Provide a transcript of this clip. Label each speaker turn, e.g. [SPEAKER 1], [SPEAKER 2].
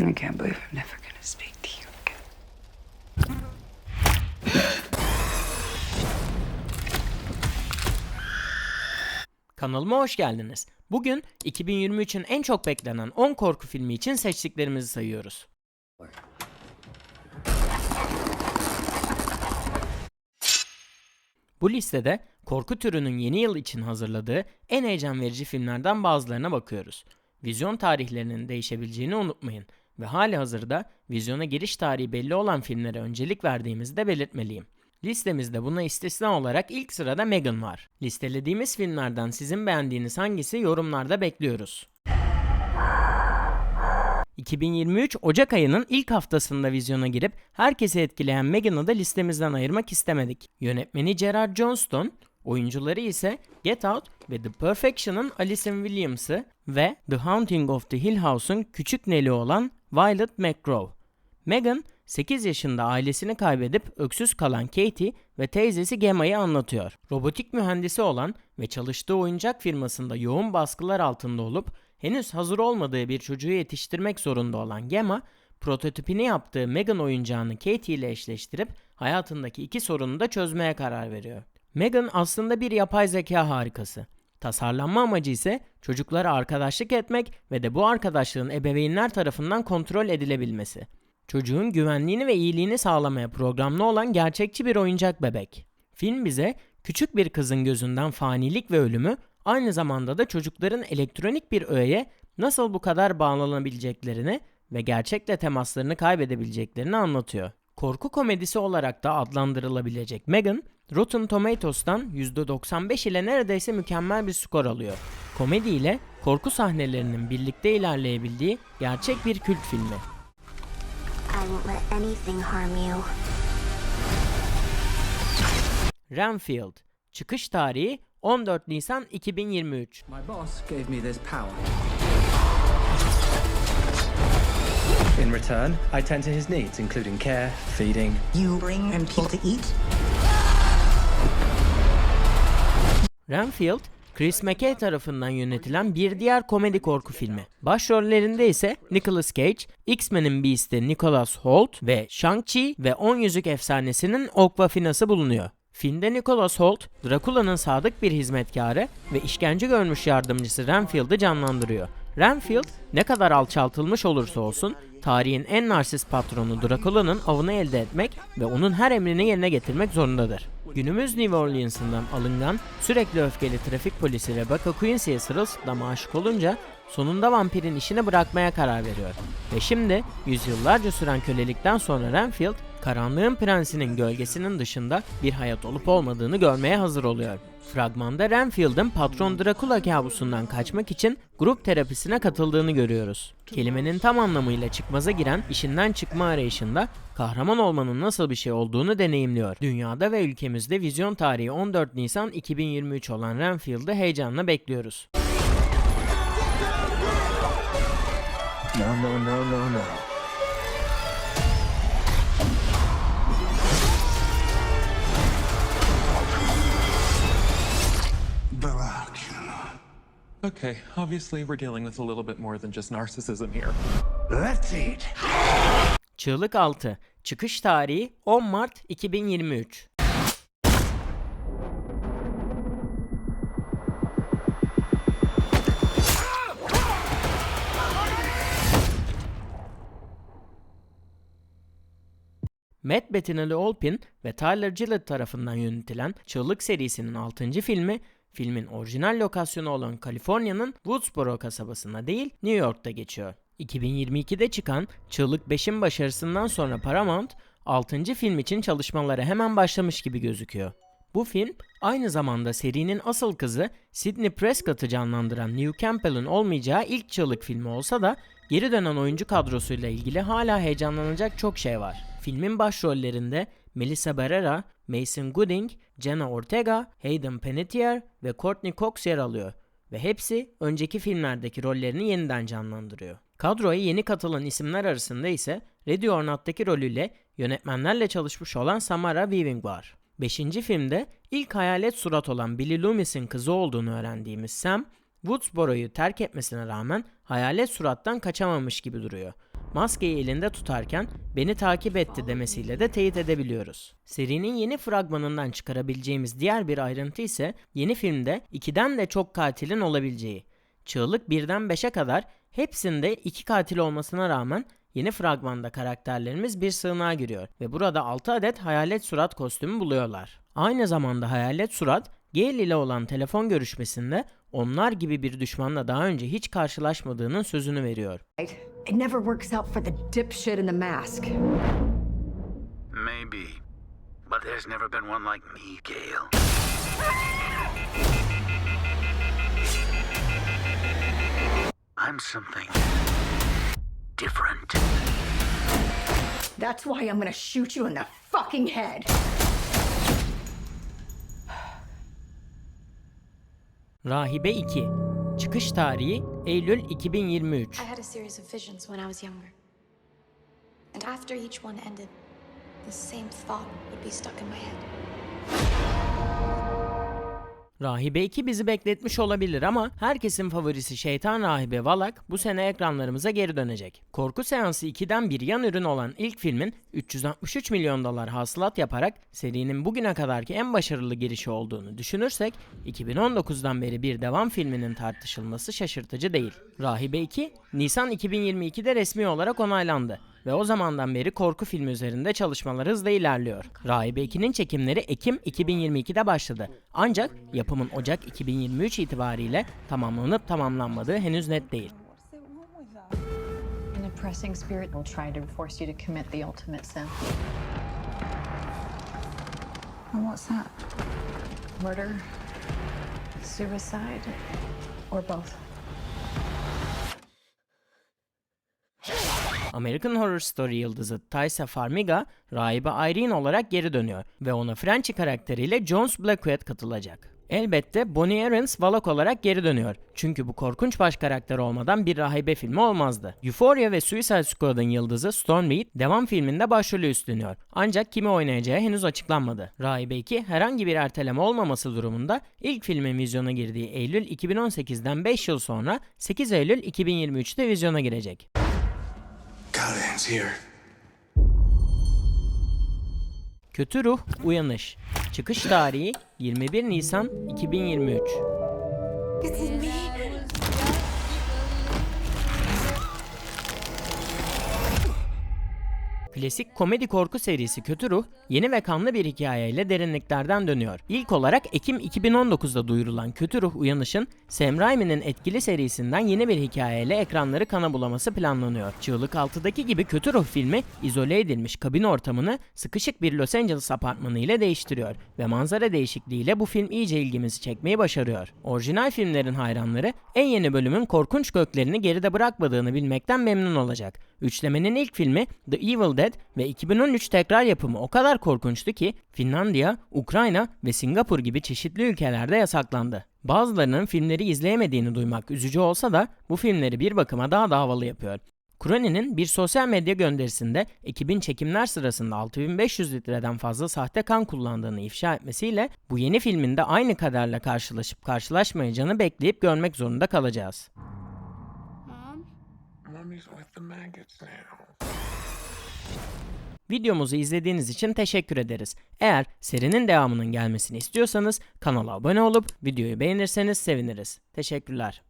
[SPEAKER 1] I can't believe I'm never gonna speak to you again.
[SPEAKER 2] Kanalıma hoş geldiniz. Bugün 2023'ün en çok beklenen 10 korku filmi için seçtiklerimizi sayıyoruz. Bu listede korku türünün yeni yıl için hazırladığı en heyecan verici filmlerden bazılarına bakıyoruz. Vizyon tarihlerinin değişebileceğini unutmayın ve hali hazırda vizyona giriş tarihi belli olan filmlere öncelik verdiğimizi de belirtmeliyim. Listemizde buna istisna olarak ilk sırada Megan var. Listelediğimiz filmlerden sizin beğendiğiniz hangisi yorumlarda bekliyoruz. 2023 Ocak ayının ilk haftasında vizyona girip herkesi etkileyen Megan'ı da listemizden ayırmak istemedik. Yönetmeni Gerard Johnston, oyuncuları ise Get Out ve The Perfection'ın Alison Williams'ı ve The Haunting of the Hill House'un küçük Nell'i olan Violet McGraw. Megan 8 yaşında ailesini kaybedip öksüz kalan Katie ve teyzesi Gemma'yı anlatıyor. Robotik mühendisi olan ve çalıştığı oyuncak firmasında yoğun baskılar altında olup henüz hazır olmadığı bir çocuğu yetiştirmek zorunda olan Gemma, prototipini yaptığı Megan oyuncağını Katie ile eşleştirip hayatındaki iki sorunu da çözmeye karar veriyor. Megan aslında bir yapay zeka harikası. Tasarlanma amacı ise çocuklara arkadaşlık etmek ve de bu arkadaşlığın ebeveynler tarafından kontrol edilebilmesi. Çocuğun güvenliğini ve iyiliğini sağlamaya programlı olan gerçekçi bir oyuncak bebek. Film bize küçük bir kızın gözünden fanilik ve ölümü aynı zamanda da çocukların elektronik bir öğeye nasıl bu kadar bağlanabileceklerini ve gerçekle temaslarını kaybedebileceklerini anlatıyor. Korku komedisi olarak da adlandırılabilecek Megan, Rotten Tomatoes'tan %95 ile neredeyse mükemmel bir skor alıyor. Komedi ile korku sahnelerinin birlikte ilerleyebildiği gerçek bir kült filmi.
[SPEAKER 3] I won't let anything harm you.
[SPEAKER 2] Renfield. Çıkış tarihi 14 Nisan 2023.
[SPEAKER 4] My boss gave me this power. In return, I tend to his needs, including care, feeding.
[SPEAKER 5] You bring him people to eat?
[SPEAKER 2] Renfield, Chris McKay tarafından yönetilen bir diğer komedi korku filmi. Başrollerinde ise Nicolas Cage, X-Men'in Beast'i Nicholas Hoult ve Shang-Chi ve On Yüzük Efsanesi'nin Okwafina'sı bulunuyor. Filmde Nicholas Hoult, Dracula'nın sadık bir hizmetkarı ve işkence görmüş yardımcısı Renfield'ı canlandırıyor. Renfield ne kadar alçaltılmış olursa olsun tarihin en narsist patronu Dracula'nın avını elde etmek ve onun her emrini yerine getirmek zorundadır. Günümüz New Orleans'ından alıngan sürekli öfkeli trafik polisi Rebecca Quincy'ye sırılsıklam aşık olunca sonunda vampirin işini bırakmaya karar veriyor. Ve şimdi yüzyıllarca süren kölelikten sonra Renfield karanlığın prensinin gölgesinin dışında bir hayat olup olmadığını görmeye hazır oluyor. Fragmanda Renfield'ın patron Dracula kabusundan kaçmak için grup terapisine katıldığını görüyoruz. Kelimenin tam anlamıyla çıkmaza giren işinden çıkma arayışında kahraman olmanın nasıl bir şey olduğunu deneyimliyor. Dünyada ve ülkemizde vizyon tarihi 14 Nisan 2023 olan Renfield'ı heyecanla bekliyoruz.
[SPEAKER 4] No, no, no, no, no.
[SPEAKER 6] Okay, obviously we're dealing with a little bit more than just narcissism here.
[SPEAKER 4] Let's eat.
[SPEAKER 2] Çığlık 6 Çıkış tarihi 10 Mart 2023 Matt Bettinelli Olpin ve Tyler Gillett tarafından yönetilen Çığlık serisinin 6. filmi, filmin orijinal lokasyonu olan Kaliforniya'nın Woodsboro kasabasında değil, New York'ta geçiyor. 2022'de çıkan Çığlık 5'in başarısından sonra Paramount, 6. film için çalışmalara hemen başlamış gibi gözüküyor. Bu film aynı zamanda serinin asıl kızı Sidney Prescott'ı canlandıran New Campbell'ın olmayacağı ilk çığlık filmi olsa da geri dönen oyuncu kadrosuyla ilgili hala heyecanlanacak çok şey var. Filmin başrollerinde Melissa Barrera, Mason Gooding, Jenna Ortega, Hayden Panettiere ve Courtney Cox yer alıyor ve hepsi önceki filmlerdeki rollerini yeniden canlandırıyor. Kadroya yeni katılan isimler arasında ise Ready or Not'taki rolüyle yönetmenlerle çalışmış olan Samara Weaving var. Beşinci filmde ilk hayalet surat olan Billy Loomis'in kızı olduğunu öğrendiğimiz Sam, Woodsboro'yu terk etmesine rağmen hayalet surattan kaçamamış gibi duruyor. Maskeyi elinde tutarken beni takip etti demesiyle de teyit edebiliyoruz. Serinin yeni fragmanından çıkarabileceğimiz diğer bir ayrıntı ise yeni filmde ikiden de çok katilin olabileceği. Çığlık birden 5'e kadar hepsinde iki katil olmasına rağmen yeni fragmanda karakterlerimiz bir sığınağa giriyor ve burada 6 adet hayalet surat kostümü buluyorlar. Aynı zamanda hayalet surat Gale ile olan telefon görüşmesinde onlar gibi bir düşmanla daha önce hiç karşılaşmadığının sözünü veriyor.
[SPEAKER 7] It never works out for the dipshit in the mask.
[SPEAKER 8] Maybe. But there's never been one like me, Gale. I'm something different.
[SPEAKER 7] That's why I'm gonna shoot you in the fucking head.
[SPEAKER 2] Rahibe 2 Çıkış tarihi Eylül 2023
[SPEAKER 9] I had a series of visions when I was younger. And after each one ended, the same thought would be stuck in my head.
[SPEAKER 2] Rahibe 2 bizi bekletmiş olabilir ama herkesin favorisi Şeytan Rahibe Valak bu sene ekranlarımıza geri dönecek. Korku Seansı 2'den bir yan ürün olan ilk filmin 363 milyon dolar hasılat yaparak serinin bugüne kadarki en başarılı girişi olduğunu düşünürsek 2019'dan beri bir devam filminin tartışılması şaşırtıcı değil. Rahibe 2 Nisan 2022'de resmi olarak onaylandı ve o zamandan beri korku filmi üzerinde çalışmalar hızla ilerliyor. Rahibe 2'nin çekimleri Ekim 2022'de başladı. Ancak yapımın Ocak 2023 itibariyle tamamlanıp tamamlanmadığı henüz net değil.
[SPEAKER 10] An oppressing spirit will try to force you to commit the ultimate sin.
[SPEAKER 5] And what's that?
[SPEAKER 10] Murder, suicide, or both.
[SPEAKER 2] American Horror Story yıldızı Taissa Farmiga, rahibe Irene olarak geri dönüyor ve ona Frenchy karakteriyle Jones Blackwood katılacak. Elbette Bonnie Aarons Valak olarak geri dönüyor. Çünkü bu korkunç baş karakter olmadan bir rahibe filmi olmazdı. Euphoria ve Suicide Squad'ın yıldızı Storm Reid devam filminde başrolü üstleniyor. Ancak kimi oynayacağı henüz açıklanmadı. Rahibe 2 herhangi bir erteleme olmaması durumunda ilk filmin vizyona girdiği Eylül 2018'den 5 yıl sonra 8 Eylül 2023'te vizyona girecek.
[SPEAKER 8] Guardian's here.
[SPEAKER 2] Kötü Ruh Uyanış. Çıkış tarihi 21 Nisan 2023 Klasik komedi korku serisi Kötü Ruh, yeni ve kanlı bir hikayeyle derinliklerden dönüyor. İlk olarak Ekim 2019'da duyurulan Kötü Ruh Uyanış'ın Sam Raimi'nin etkili serisinden yeni bir hikayeyle ekranları kana bulaması planlanıyor. Çığlık 6'daki gibi Kötü Ruh filmi izole edilmiş kabin ortamını sıkışık bir Los Angeles apartmanı ile değiştiriyor ve manzara değişikliğiyle bu film iyice ilgimizi çekmeyi başarıyor. Orijinal filmlerin hayranları en yeni bölümün korkunç köklerini geride bırakmadığını bilmekten memnun olacak. Üçlemenin ilk filmi The Evil Dead ve 2013 tekrar yapımı o kadar korkunçtu ki Finlandiya, Ukrayna ve Singapur gibi çeşitli ülkelerde yasaklandı. Bazılarının filmleri izleyemediğini duymak üzücü olsa da bu filmleri bir bakıma daha da havalı yapıyor. Cronin'in bir sosyal medya gönderisinde ekibin çekimler sırasında 6500 litreden fazla sahte kan kullandığını ifşa etmesiyle bu yeni filminde aynı kaderle karşılaşıp karşılaşmayacağını bekleyip görmek zorunda kalacağız.
[SPEAKER 6] Mommy's
[SPEAKER 2] Videomuzu izlediğiniz için teşekkür ederiz. Eğer serinin devamının gelmesini istiyorsanız kanala abone olup videoyu beğenirseniz seviniriz. Teşekkürler.